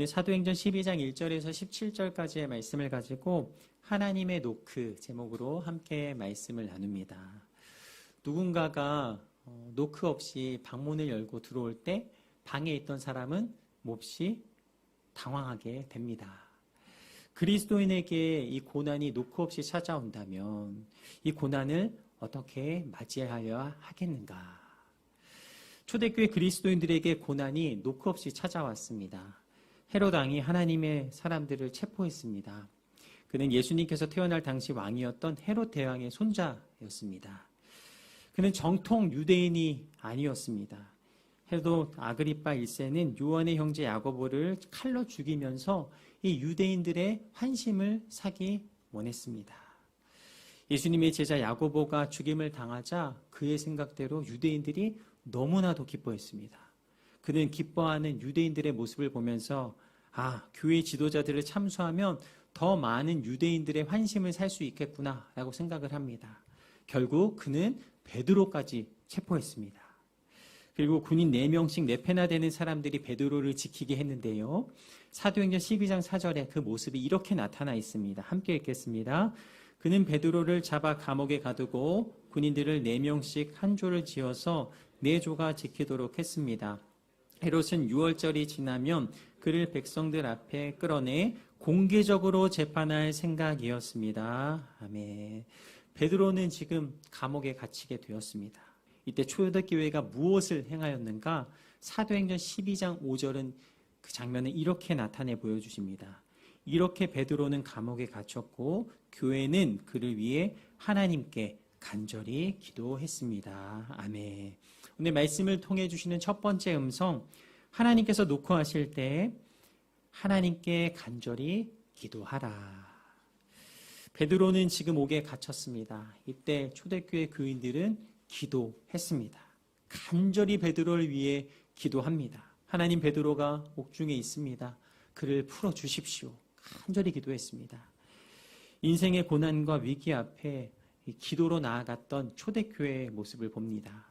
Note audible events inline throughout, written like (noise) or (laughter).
오늘 사도행전 12장 1절에서 17절까지의 말씀을 가지고 하나님의 노크 제목으로 함께 말씀을 나눕니다. 누군가가 어, 노크 없이 방문을 열고 들어올 때 방에 있던 사람은 몹시 당황하게 됩니다. 그리스도인에게 이 고난이 노크 없이 찾아온다면 이 고난을 어떻게 맞이하여 하겠는가? 초대교회 그리스도인들에게 고난이 노크 없이 찾아왔습니다. 헤롯 왕이 하나님의 사람들을 체포했습니다. 그는 예수님께서 태어날 당시 왕이었던 헤롯 대왕의 손자였습니다. 그는 정통 유대인이 아니었습니다. 헤롯 아그리파 1세는 요한의 형제 야고보를 칼로 죽이면서 이 유대인들의 환심을 사기 원했습니다. 예수님의 제자 야고보가 죽임을 당하자 그의 생각대로 유대인들이 너무나도 기뻐했습니다. 그는 기뻐하는 유대인들의 모습을 보면서 아, 교회 지도자들을 참수하면 더 많은 유대인들의 환심을 살 수 있겠구나라고 생각을 합니다. 결국 그는 베드로까지 체포했습니다. 그리고 군인 4명씩 4패나 되는 사람들이 베드로를 지키게 했는데요. 사도행전 12장 4절에 그 모습이 이렇게 나타나 있습니다. 함께 읽겠습니다. 그는 베드로를 잡아 감옥에 가두고 군인들을 4명씩 한 조를 지어서 네 조가 지키도록 했습니다. 헤롯은 6월절이 지나면 그를 백성들 앞에 끌어내 공개적으로 재판할 생각이었습니다. 아멘. 베드로는 지금 감옥에 갇히게 되었습니다. 이때 초대교회가 무엇을 행하였는가? 사도행전 12장 5절은 그 장면을 이렇게 나타내 보여주십니다. 이렇게 베드로는 감옥에 갇혔고 교회는 그를 위해 하나님께 간절히 기도했습니다. 아멘. 오늘 말씀을 통해 주시는 첫 번째 음성, 하나님께서 놓고 하실 때 하나님께 간절히 기도하라. 베드로는 지금 옥에 갇혔습니다. 이때 초대교회 교인들은 기도했습니다. 간절히 베드로를 위해 기도합니다. 하나님 베드로가 옥중에 있습니다. 그를 풀어 주십시오. 간절히 기도했습니다. 인생의 고난과 위기 앞에 기도로 나아갔던 초대교회의 모습을 봅니다.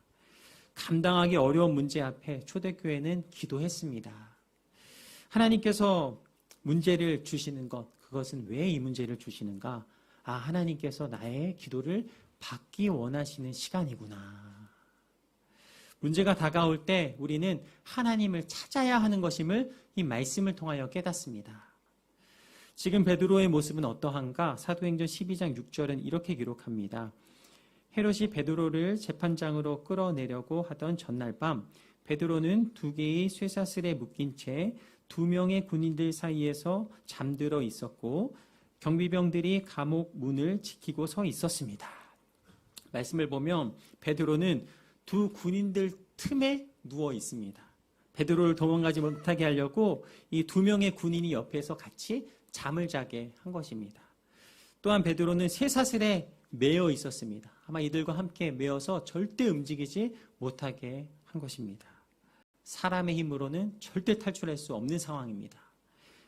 감당하기 어려운 문제 앞에 초대교회는 기도했습니다. 하나님께서 문제를 주시는 것, 그것은 왜 이 문제를 주시는가? 아, 하나님께서 나의 기도를 받기 원하시는 시간이구나. 문제가 다가올 때 우리는 하나님을 찾아야 하는 것임을 이 말씀을 통하여 깨닫습니다. 지금 베드로의 모습은 어떠한가? 사도행전 12장 6절은 이렇게 기록합니다. 헤롯이 베드로를 재판장으로 끌어내려고 하던 전날 밤 베드로는 두 개의 쇠사슬에 묶인 채 두 명의 군인들 사이에서 잠들어 있었고 경비병들이 감옥 문을 지키고 서 있었습니다. 말씀을 보면 베드로는 두 군인들 틈에 누워 있습니다. 베드로를 도망가지 못하게 하려고 이 두 명의 군인이 옆에서 같이 잠을 자게 한 것입니다. 또한 베드로는 쇠사슬에 매어 있었습니다. 아마 이들과 함께 매어서 절대 움직이지 못하게 한 것입니다. 사람의 힘으로는 절대 탈출할 수 없는 상황입니다.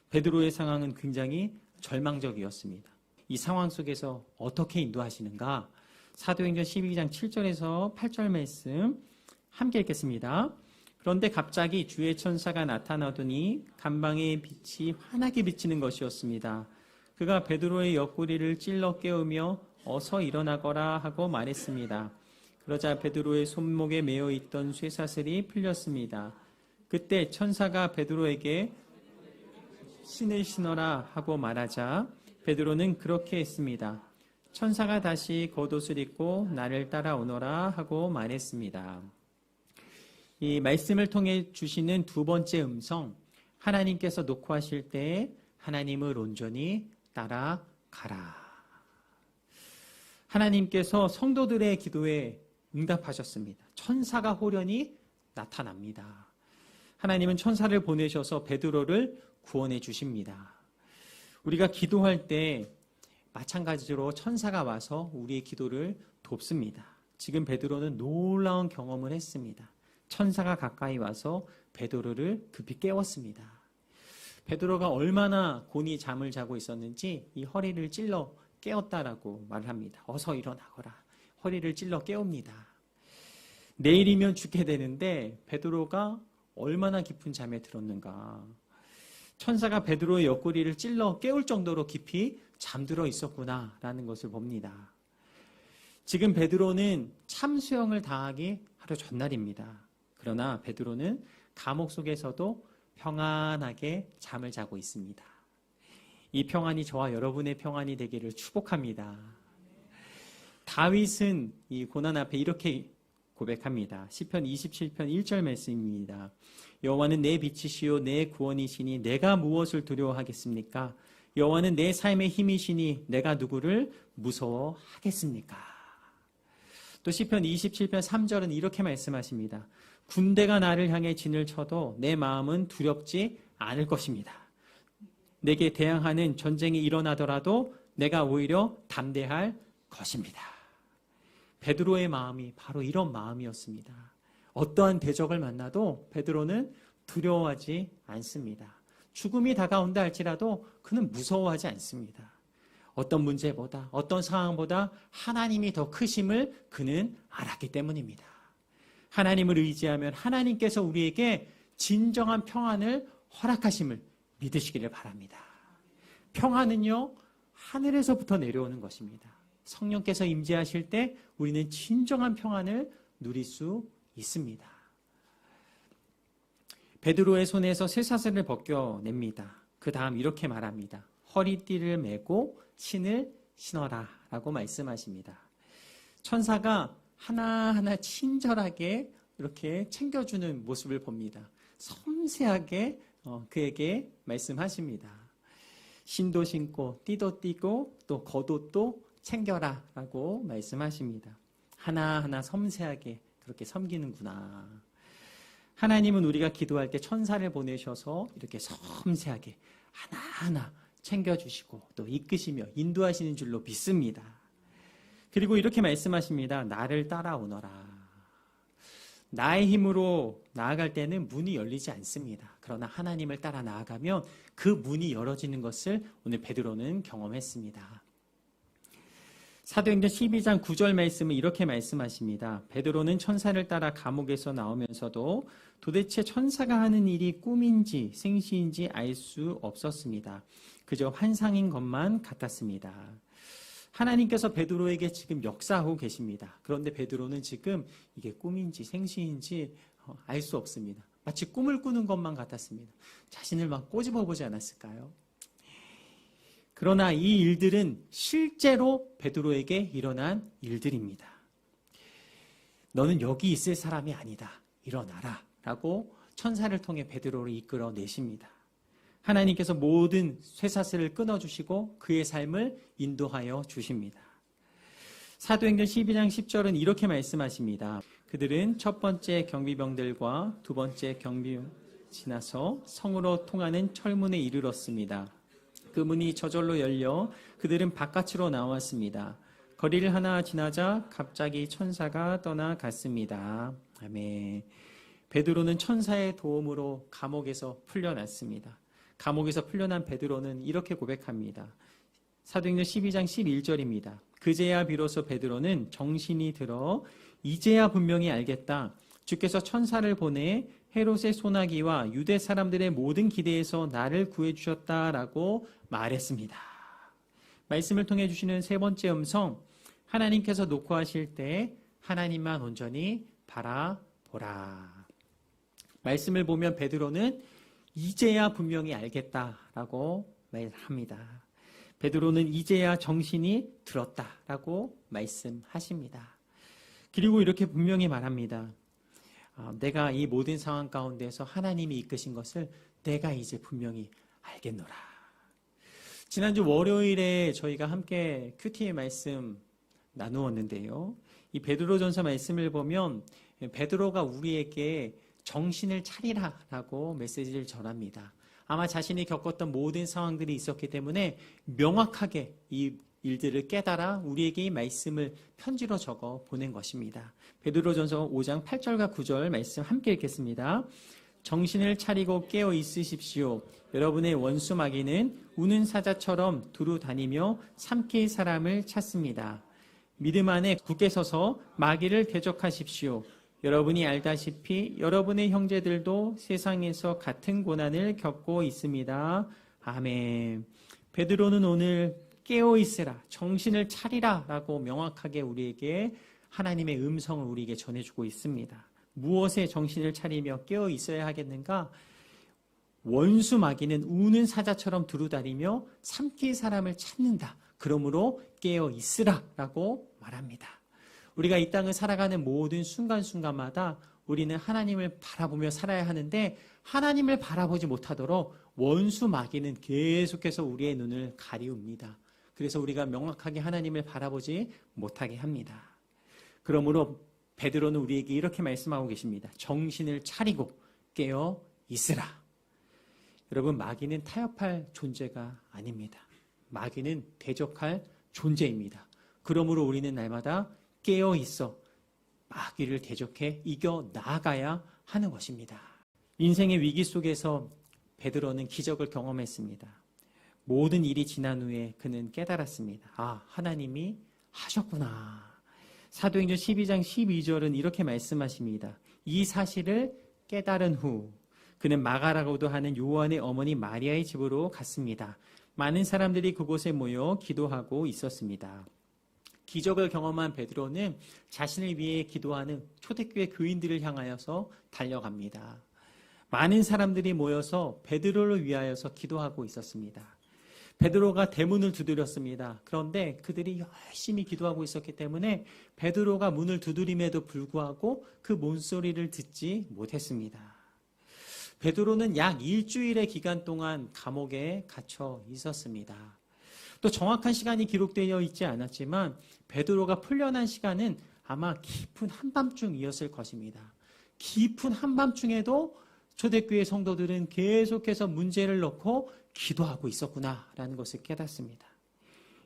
베드로의 상황은 굉장히 절망적이었습니다. 이 상황 속에서 어떻게 인도하시는가? 사도행전 12장 7절에서 8절 말씀 함께 읽겠습니다. 그런데 갑자기 주의 천사가 나타나더니 간방의 빛이 환하게 비치는 것이었습니다. 그가 베드로의 옆구리를 찔러 깨우며 어서 일어나거라 하고 말했습니다. 그러자 베드로의 손목에 매어 있던 쇠사슬이 풀렸습니다. 그때 천사가 베드로에게 신을 신어라 하고 말하자 베드로는 그렇게 했습니다. 천사가 다시 겉옷을 입고 나를 따라오너라 하고 말했습니다. 이 말씀을 통해 주시는 두 번째 음성, 하나님께서 놓고 하실 때 하나님을 온전히 따라가라. 하나님께서 성도들의 기도에 응답하셨습니다. 천사가 호련히 나타납니다. 하나님은 천사를 보내셔서 베드로를 구원해 주십니다. 우리가 기도할 때 마찬가지로 천사가 와서 우리의 기도를 돕습니다. 지금 베드로는 놀라운 경험을 했습니다. 천사가 가까이 와서 베드로를 급히 깨웠습니다. 베드로가 얼마나 곤히 잠을 자고 있었는지 이 허리를 찔러 깨웠다라고 말합니다. 어서 일어나거라. 허리를 찔러 깨웁니다. 내일이면 죽게 되는데 베드로가 얼마나 깊은 잠에 들었는가. 천사가 베드로의 옆구리를 찔러 깨울 정도로 깊이 잠들어 있었구나라는 것을 봅니다. 지금 베드로는 참 수영을 당하기 하루 전날입니다. 그러나 베드로는 감옥 속에서도 평안하게 잠을 자고 있습니다. 이 평안이 저와 여러분의 평안이 되기를 축복합니다. 다윗은 이 고난 앞에 이렇게 고백합니다. 시편 27편 1절 말씀입니다. 여호와는 내 빛이시요 내 구원이시니 내가 무엇을 두려워하겠습니까? 여호와는 내 삶의 힘이시니 내가 누구를 무서워하겠습니까? 또 시편 27편 3절은 이렇게 말씀하십니다. 군대가 나를 향해 진을 쳐도 내 마음은 두렵지 않을 것입니다. 내게 대항하는 전쟁이 일어나더라도 내가 오히려 담대할 것입니다. 베드로의 마음이 바로 이런 마음이었습니다. 어떠한 대적을 만나도 베드로는 두려워하지 않습니다. 죽음이 다가온다 할지라도 그는 무서워하지 않습니다. 어떤 문제보다 어떤 상황보다 하나님이 더 크심을 그는 알았기 때문입니다. 하나님을 의지하면 하나님께서 우리에게 진정한 평안을 허락하심을 믿으시기를 바랍니다. 평안은요, 하늘에서부터 내려오는 것입니다. 성령께서 임재하실 때 우리는 진정한 평안을 누릴 수 있습니다. 베드로의 손에서 쇠사슬을 벗겨냅니다. 그 다음 이렇게 말합니다. 허리띠를 메고 신을 신어라 라고 말씀하십니다. 천사가 하나하나 친절하게 이렇게 챙겨주는 모습을 봅니다. 섬세하게 어, 그에게 말씀하십니다. 신도 신고 띠도 띠고 또 겉옷도 챙겨라 라고 말씀하십니다. 하나하나 섬세하게 그렇게 섬기는구나. 하나님은 우리가 기도할 때 천사를 보내셔서 이렇게 섬세하게 하나하나 챙겨주시고 또 이끄시며 인도하시는 줄로 믿습니다. 그리고 이렇게 말씀하십니다. 나를 따라오너라. 나의 힘으로 나아갈 때는 문이 열리지 않습니다. 그러나 하나님을 따라 나아가면 그 문이 열어지는 것을 오늘 베드로는 경험했습니다. 사도행전 12장 9절 말씀은 이렇게 말씀하십니다. 베드로는 천사를 따라 감옥에서 나오면서도 도대체 천사가 하는 일이 꿈인지 생시인지 알 수 없었습니다. 그저 환상인 것만 같았습니다. 하나님께서 베드로에게 지금 역사하고 계십니다. 그런데 베드로는 지금 이게 꿈인지 생시인지 어, 알수 없습니다. 마치 꿈을 꾸는 것만 같았습니다. 자신을 막 꼬집어 보지 않았을까요? 그러나 이 일들은 실제로 베드로에게 일어난 일들입니다. 너는 여기 있을 사람이 아니다. 일어나라. 라고 천사를 통해 베드로를 이끌어 내십니다. 하나님께서 모든 쇠사슬을 끊어주시고 그의 삶을 인도하여 주십니다. 사도행전 12장 10절은 이렇게 말씀하십니다. 그들은 첫 번째 경비병들과 두 번째 경비병 지나서 성으로 통하는 철문에 이르렀습니다. 그 문이 저절로 열려 그들은 바깥으로 나왔습니다. 거리를 하나 지나자 갑자기 천사가 떠나갔습니다. 아멘. 베드로는 천사의 도움으로 감옥에서 풀려났습니다. 감옥에서 풀려난 베드로는 이렇게 고백합니다. 사도행전 12장 11절입니다. 그제야 비로소 베드로는 정신이 들어 이제야 분명히 알겠다. 주께서 천사를 보내 헤롯의 소나기와 유대 사람들의 모든 기대에서 나를 구해 주셨다라고 말했습니다. 말씀을 통해 주시는 세 번째 음성 하나님께서 놓고 하실 때 하나님만 온전히 바라보라. 말씀을 보면 베드로는 이제야 분명히 알겠다라고 말합니다. 베드로는 이제야 정신이 들었다라고 말씀하십니다. 그리고 이렇게 분명히 말합니다. 아, 내가 이 모든 상황 가운데서 하나님이 이끄신 것을 내가 이제 분명히 알겠노라. 지난주 월요일에 저희가 함께 큐티의 말씀 나누었는데요. 이 베드로전서 말씀을 보면 베드로가 우리에게 정신을 차리라라고 메시지를 전합니다. 아마 자신이 겪었던 모든 상황들이 있었기 때문에 명확하게 이 일들을 깨달아 우리에게 이 말씀을 편지로 적어 보낸 것입니다. 베드로전서 5장 8절과 9절 말씀 함께 읽겠습니다. 정신을 차리고 깨어 있으십시오. 여러분의 원수 마귀는 우는 사자처럼 두루 다니며 삼킬 사람을 찾습니다. 믿음 안에 굳게 서서 마귀를 대적하십시오. 여러분이 알다시피 여러분의 형제들도 세상에서 같은 고난을 겪고 있습니다. 아멘. 베드로는 오늘 깨어 있으라, 정신을 차리라라고 명확하게 우리에게 하나님의 음성을 우리에게 전해주고 있습니다. 무엇에 정신을 차리며 깨어 있어야 하겠는가? 원수 마귀는 우는 사자처럼 두루다니며 삼킬 사람을 찾는다. 그러므로 깨어 있으라라고 말합니다. 우리가 이 땅을 살아가는 모든 순간순간마다 우리는 하나님을 바라보며 살아야 하는데 하나님을 바라보지 못하도록 원수 마귀는 계속해서 우리의 눈을 가리웁니다. 그래서 우리가 명확하게 하나님을 바라보지 못하게 합니다. 그러므로 베드로는 우리에게 이렇게 말씀하고 계십니다. 정신을 차리고 깨어 있으라. 여러분 마귀는 타협할 존재가 아닙니다. 마귀는 대적할 존재입니다. 그러므로 우리는 날마다 깨어 있어 마귀를 대적해 이겨 나아가야 하는 것입니다. 인생의 위기 속에서 베드로는 기적을 경험했습니다. 모든 일이 지난 후에 그는 깨달았습니다. 아, 하나님이 하셨구나. 사도행전 12장 12절은 이렇게 말씀하십니다. 이 사실을 깨달은 후 그는 마가라고도 하는 요한의 어머니 마리아의 집으로 갔습니다. 많은 사람들이 그곳에 모여 기도하고 있었습니다. 기적을 경험한 베드로는 자신을 위해 기도하는 초대교회 교인들을 향하여서 달려갑니다. 많은 사람들이 모여서 베드로를 위하여서 기도하고 있었습니다. 베드로가 대문을 두드렸습니다. 그런데 그들이 열심히 기도하고 있었기 때문에 베드로가 문을 두드림에도 불구하고 그 문소리를 듣지 못했습니다. 베드로는 약 일주일의 기간 동안 감옥에 갇혀 있었습니다. 또 정확한 시간이 기록되어 있지 않았지만 베드로가 풀려난 시간은 아마 깊은 한밤중이었을 것입니다. 깊은 한밤중에도 초대교회 성도들은 계속해서 문제를 넣고 기도하고 있었구나라는 것을 깨닫습니다.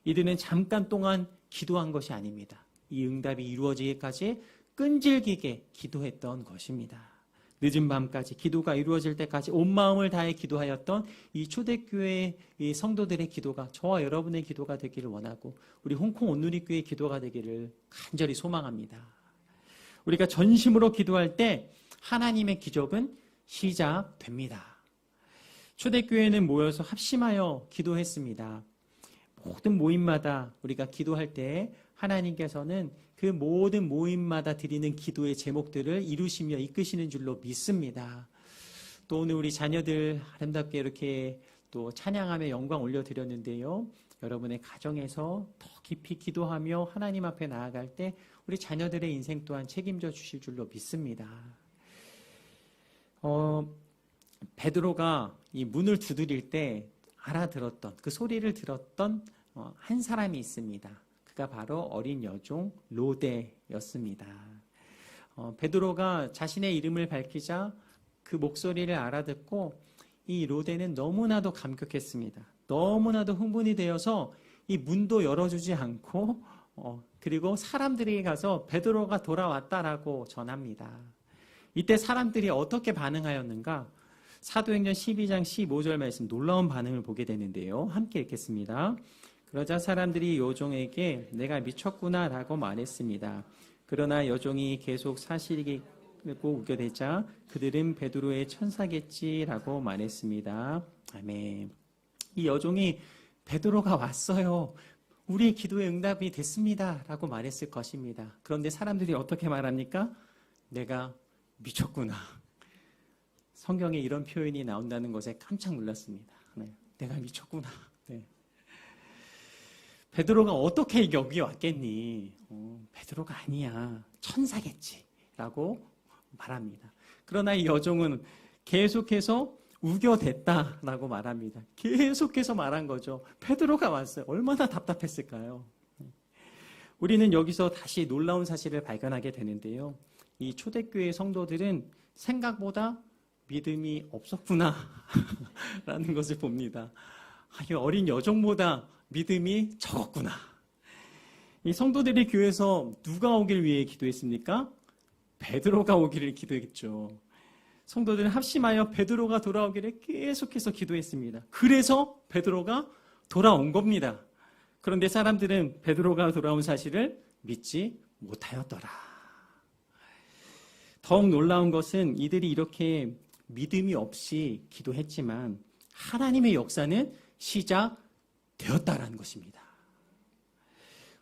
이들은 잠깐 동안 기도한 것이 아닙니다. 이 응답이 이루어지기까지 끈질기게 기도했던 것입니다. 늦은 밤까지 기도가 이루어질 때까지 온 마음을 다해 기도하였던 이 초대교회 의 성도들의 기도가 저와 여러분의 기도가 되기를 원하고 우리 홍콩 온누리교회의 기도가 되기를 간절히 소망합니다. 우리가 전심으로 기도할 때 하나님의 기적은 시작됩니다. 초대교회는 모여서 합심하여 기도했습니다. 모든 모임마다 우리가 기도할 때 하나님께서는 그 모든 모임마다 드리는 기도의 제목들을 이루시며 이끄시는 줄로 믿습니다. 또 오늘 우리 자녀들 아름답게 이렇게 또 찬양하며 영광 올려드렸는데요. 여러분의 가정에서 더 깊이 기도하며 하나님 앞에 나아갈 때 우리 자녀들의 인생 또한 책임져 주실 줄로 믿습니다. 어, 베드로가 이 문을 두드릴 때 알아들었던 그 소리를 들었던 어, 한 사람이 있습니다. 그가 바로 어린 여종 로데였습니다. 어, 베드로가 자신의 이름을 밝히자 그 목소리를 알아듣고 이 로데는 너무나도 감격했습니다. 너무나도 흥분이 되어서 이 문도 열어주지 않고 어, 그리고 사람들이 가서 베드로가 돌아왔다라고 전합니다. 이때 사람들이 어떻게 반응하였는가? 사도행전 12장 15절 말씀 놀라운 반응을 보게 되는데요. 함께 읽겠습니다. 그러자 사람들이 여종에게 내가 미쳤구나 라고 말했습니다. 그러나 여종이 계속 사실이고 우겨대자 그들은 베드로의 천사겠지라고 말했습니다. 아멘. 이 여종이 베드로가 왔어요. 우리의 기도의 응답이 됐습니다 라고 말했을 것입니다. 그런데 사람들이 어떻게 말합니까? 내가 미쳤구나. 성경에 이런 표현이 나온다는 것에 깜짝 놀랐습니다. 네, 내가 미쳤구나. 네. 베드로가 어떻게 여기 왔겠니? 어, 베드로가 아니야. 천사겠지. 라고 말합니다. 그러나 이 여종은 계속해서 우겨댔다라고 말합니다. 계속해서 말한 거죠. 베드로가 왔어요. 얼마나 답답했을까요? 우리는 여기서 다시 놀라운 사실을 발견하게 되는데요. 이 초대교회 성도들은 생각보다 믿음이 없었구나 (laughs) 라는 것을 봅니다. 아, 어린 여종보다 믿음이 적었구나. 이 성도들이 교회에서 누가 오길 위해 기도했습니까? 베드로가 오기를 기도했죠. 성도들은 합심하여 베드로가 돌아오기를 계속해서 기도했습니다. 그래서 베드로가 돌아온 겁니다. 그런데 사람들은 베드로가 돌아온 사실을 믿지 못하였더라. 더욱 놀라운 것은 이들이 이렇게 믿음이 없이 기도했지만 하나님의 역사는 시작 되었다라는 것입니다.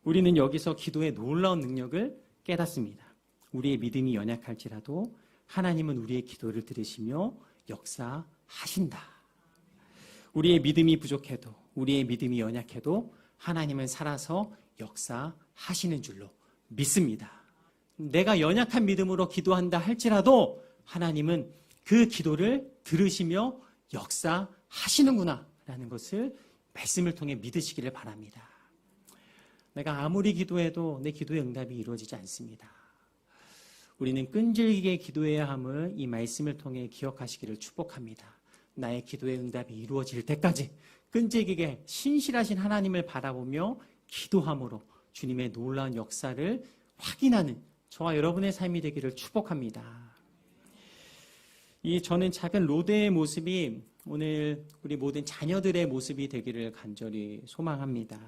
우리는 여기서 기도의 놀라운 능력을 깨닫습니다. 우리의 믿음이 연약할지라도 하나님은 우리의 기도를 들으시며 역사하신다. 우리의 믿음이 부족해도 우리의 믿음이 연약해도 하나님은 살아서 역사하시는 줄로 믿습니다. 내가 연약한 믿음으로 기도한다 할지라도 하나님은 그 기도를 들으시며 역사하시는구나 라는 것을 말씀을 통해 믿으시기를 바랍니다. 내가 아무리 기도해도 내 기도의 응답이 이루어지지 않습니다. 우리는 끈질기게 기도해야 함을 이 말씀을 통해 기억하시기를 축복합니다. 나의 기도의 응답이 이루어질 때까지 끈질기게 신실하신 하나님을 바라보며 기도함으로 주님의 놀라운 역사를 확인하는 저와 여러분의 삶이 되기를 축복합니다. 이 저는 작은 로데의 모습이 오늘 우리 모든 자녀들의 모습이 되기를 간절히 소망합니다.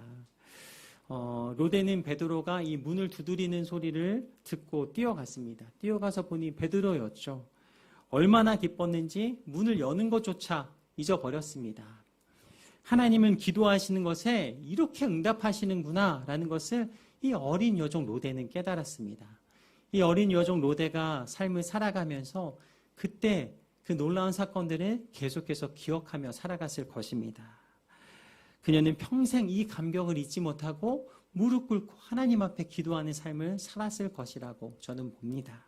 어, 로데는 베드로가 이 문을 두드리는 소리를 듣고 뛰어갔습니다. 뛰어가서 보니 베드로였죠. 얼마나 기뻤는지 문을 여는 것조차 잊어버렸습니다. 하나님은 기도하시는 것에 이렇게 응답하시는구나 라는 것을 이 어린 여종 로데는 깨달았습니다. 이 어린 여종 로데가 삶을 살아가면서 그때 그 놀라운 사건들을 계속해서 기억하며 살아갔을 것입니다. 그녀는 평생 이 감격을 잊지 못하고 무릎 꿇고 하나님 앞에 기도하는 삶을 살았을 것이라고 저는 봅니다.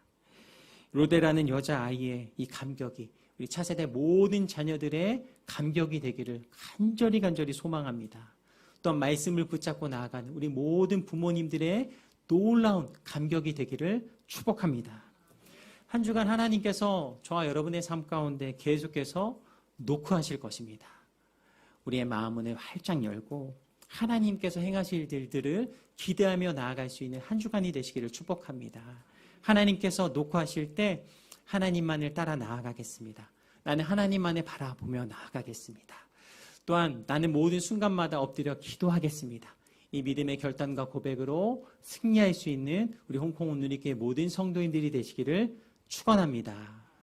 로데라는 여자아이의 이 감격이 우리 차세대 모든 자녀들의 감격이 되기를 간절히 간절히 소망합니다. 또한 말씀을 붙잡고 나아가는 우리 모든 부모님들의 놀라운 감격이 되기를 축복합니다. 한 주간 하나님께서 저와 여러분의 삶 가운데 계속해서 노크하실 것입니다. 우리의 마음문을 활짝 열고 하나님께서 행하실 일들을 기대하며 나아갈 수 있는 한 주간이 되시기를 축복합니다. 하나님께서 노크하실 때 하나님만을 따라 나아가겠습니다. 나는 하나님만을 바라보며 나아가겠습니다. 또한 나는 모든 순간마다 엎드려 기도하겠습니다. 이 믿음의 결단과 고백으로 승리할 수 있는 우리 홍콩 온누리교회 모든 성도인들이 되시기를 축원합니다.